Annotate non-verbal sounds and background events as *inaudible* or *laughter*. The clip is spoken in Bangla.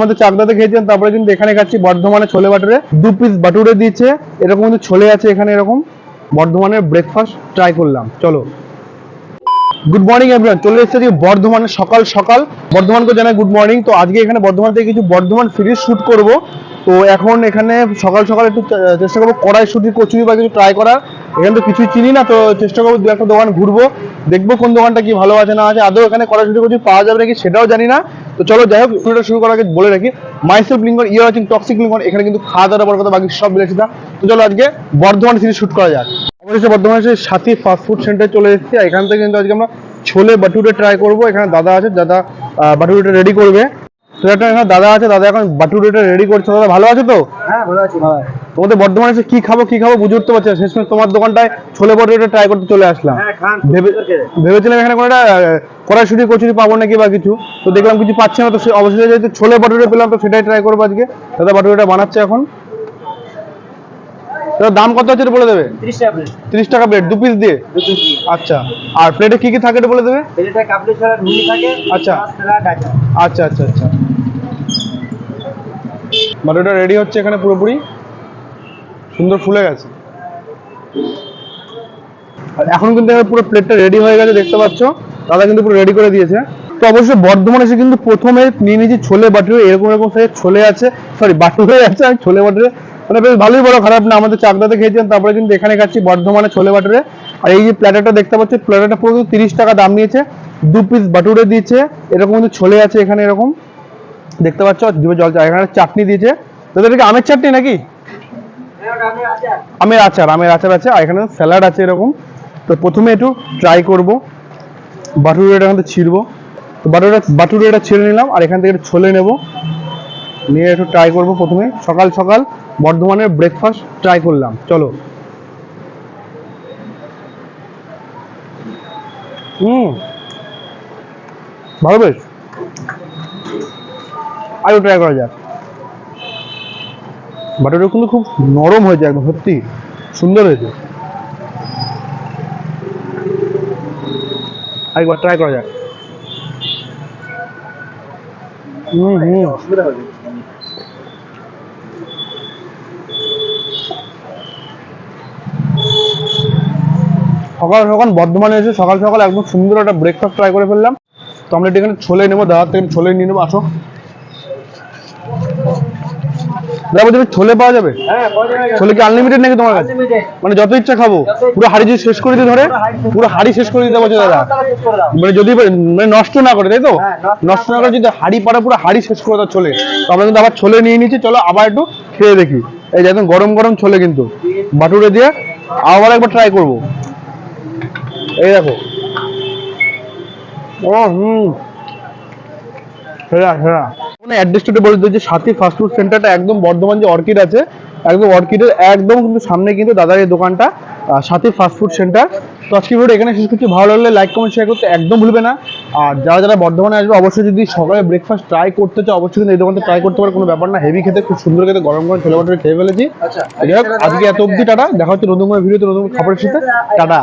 আমাদের চাকদাতে খেয়েছেন তারপরে কিন্তু এখানে খাচ্ছি বর্ধমানে ছোলে বাটুরে। দু পিস বাটুরে দিয়েছে, এরকম কিন্তু ছোলে আছে এখানে এরকম। বর্ধমানের ব্রেকফাস্ট ট্রাই করলাম, চলো। গুড মর্নিং এভরিওয়ান চলে এসেছে আজকে বর্ধমানের সকাল সকাল। বর্ধমানকে জানাই গুড মর্নিং তো আজকে এখানে বর্ধমান থেকে কিছু বর্ধমান সিরিজ শুট করব। তো এখন এখানে সকাল সকাল একটু চেষ্টা করব কড়াই কড়াইশুটি, কচুরি বা কিছু ট্রাই করার। এখানে তো কিছুই চিনি না, তো চেষ্টা করব দু একটা দোকান ঘুরবো। দেখব কোন দোকানটা কি ভালো আছে, না আছে। আদৌ এখানে কড়াইশুটি, কচুরি পাওয়া যাবে নাকি সেটাও জানি না। তো চলো যাই হোক ভিডিওটা শুরু করার আগে বলে রাখি মাইসেলফ লিঙ্গন ইয়ার ওয়াচিং টক্সিক লিঙ্গন, এখানে কিন্তু খাওয়া দাওয়ার বড় কথা বাকি সব বিলাসিতা তো। চলো আজকে বর্ধমান সিরিজ শুট করা যাক। অবশ্যই বর্ধমানে সেই সাথী ফাস্ট ফুড সেন্টার চলে এসেছি এখান থেকে কিন্তু আজকে আমরা ছোলে বাটুরে ট্রাই করব। এখানে দাদা আছে, দাদা বাটুরেটা রেডি করবে। তো এখানে দাদা আছে, দাদা এখন বাটুরেটা রেডি করছে। দাদা, ভালো আছে তো? হ্যাঁ ভালো আছি। তোমাদের বর্ধমানে এসে কি খাব কি খাব বুঝে উঠতে পারছি না। শেষমেশ তোমার দোকানটায় ছোলে বাটুরেটা ট্রাই করতে চলে আসলাম। হ্যাঁ ভেবে ভেবেছিলাম এখানে কোনো একটা কড়াইশুটি কচুরি পাবো নাকি বা কিছু। তো দেখলাম কিছু পাচ্ছি না তো সে অবশ্যই যেহেতু ছোলে বাটুরে পেলাম তো সেটাই ট্রাই করব আজকে। দাদা বাটুরেটা বানাচ্ছে এখন। দাম কত আছে এটা বলে দেবে? ত্রিশ টাকা প্লেট দু পিস দিয়ে? আচ্ছা। আর প্লেটে কি কি থাকে বলে দেবে? আচ্ছা। আচার। আচ্ছা আচ্ছা আচ্ছা। বাটুটা রেডি হচ্ছে এখানে পুরোপুরি। সুন্দর ফুলে গেছে। আর এখন কিন্তু পুরো প্লেটটা রেডি হয়ে গেছে, দেখতে পাচ্ছ? দাদা কিন্তু পুরো রেডি করে দিয়েছে। তো অবশ্যই বর্ধমান এসে কিন্তু প্রথমে নিয়ে নিয়েছি ছোলে বাটুরে এরকম এরকম সাইজের ছোলে আছে। সরি বাটুরে *laughs* আছে, আমি ছোলে বাটুরে মানে বেশ ভালোই বড়, খারাপ না, আমাদের চাকদাতে খেয়েছেন তারপরে কিন্তু এখানে খাচ্ছি বর্ধমানে ছোলে বাটুরে আর এই যে প্ল্যাটারটা দেখতে পাচ্ছি প্ল্যাটারটা পুরো তিরিশ টাকা দাম নিয়েছে। দু পিস বাটুরে দিয়েছে, এরকম কিন্তু ছোলে আছে এখানে এরকম। দেখতে পাচ্ছ জল, এখানে চাটনি দিয়েছে। তো এটা কি আমের চাটনি নাকি হ্যাঁ, ওটা আমি আচার। আমের আচার আমের আচার আছে, আর এখানে স্যালাড আছে এরকম। তো প্রথমে একটু ট্রাই করব। বাটুরেটা এখান থেকে ছিঁড়বো। তো বাটুরে বাটুরেটা ছিঁড়ে নিলাম, আর এখান থেকে একটু ছোলে নেব। নিয়ে একটু ট্রাই করব প্রথমে। সকাল সকাল বর্ধমানের ব্রেকফাস্ট ট্রাই করলাম। চলো। হুম। ভালো বেশ। আরও ট্রাই করা যাক। কিন্তু খুব নরম হয়েছে একদম, সত্যি সুন্দর হয়েছে। আরেকবার ট্রাই করা যাক। হুম হুম। সকাল সকাল বর্ধমানে এসে সকাল সকাল একদম সুন্দর একটা ব্রেকফাস্ট ট্রাই করে ফেললাম। তো আমরা এখানে ছোলে নেব, দাদার থেকে ছোলে নিয়ে নেব, আসো। দাদা বলছি ছোলে পাওয়া যাবে? হ্যাঁ পাওয়া যাবে। ছোলে কি আনলিমিটেড নাকি তোমার কাছে? মানে যত ইচ্ছা খাব। পুরো হাড়ি যদি শেষ করে দিয়ে ধরে পুরো হাড়ি শেষ করে দিতে বলছে দাদা। দাও। মানে যদি মানে নষ্ট না করে তাই তো? হ্যাঁ, নষ্ট না করে যদি হাড়ি পাড়া পুরো হাড়ি শেষ করে দাও ছোলে। তো আমরা কিন্তু আবার ছোলে নিয়ে নিচ্ছি চলো আবার একটু খেয়ে দেখি। এই যে একদম গরম গরম ছোলে কিন্তু। বাটুরে দিয়ে আবার একবার ট্রাই করব। এই দেখো। ও হুম। সেরা সেরা। অ্যাড্রেসটা বলে দিই যে সাথী ফাস্ট ফুড সেন্টারটা একদম বর্ধমান যে অর্কিড আছে একদম অর্কিডের একদম কিন্তু সামনে কিন্তু দাদার এই দোকানটা সাথী ফাস্ট ফুড সেন্টার তো আজকে ভিডিও এখানে শেষ করছি। ভালো লাগলে লাইক কমেন্ট শেয়ার করতে একদম ভুলবে না। আর যারা যারা বর্ধমানে আসবে অবশ্যই যদি সকালে ব্রেকফাস্ট ট্রাই করতে চাও অবশ্যই কিন্তু এই দোকানটা ট্রাই করতে পারে কোনো ব্যাপার না। হেভি খেতে খুব সুন্দর খেতে গরম গরম ছোলে বাটুরে খেয়ে ফেলেছি। আচ্ছা আজকে এত অবধি টাটা। দেখা হচ্ছে নতুন কোনো ভিডিওতে নতুন খাবারের সাথে। টাটা।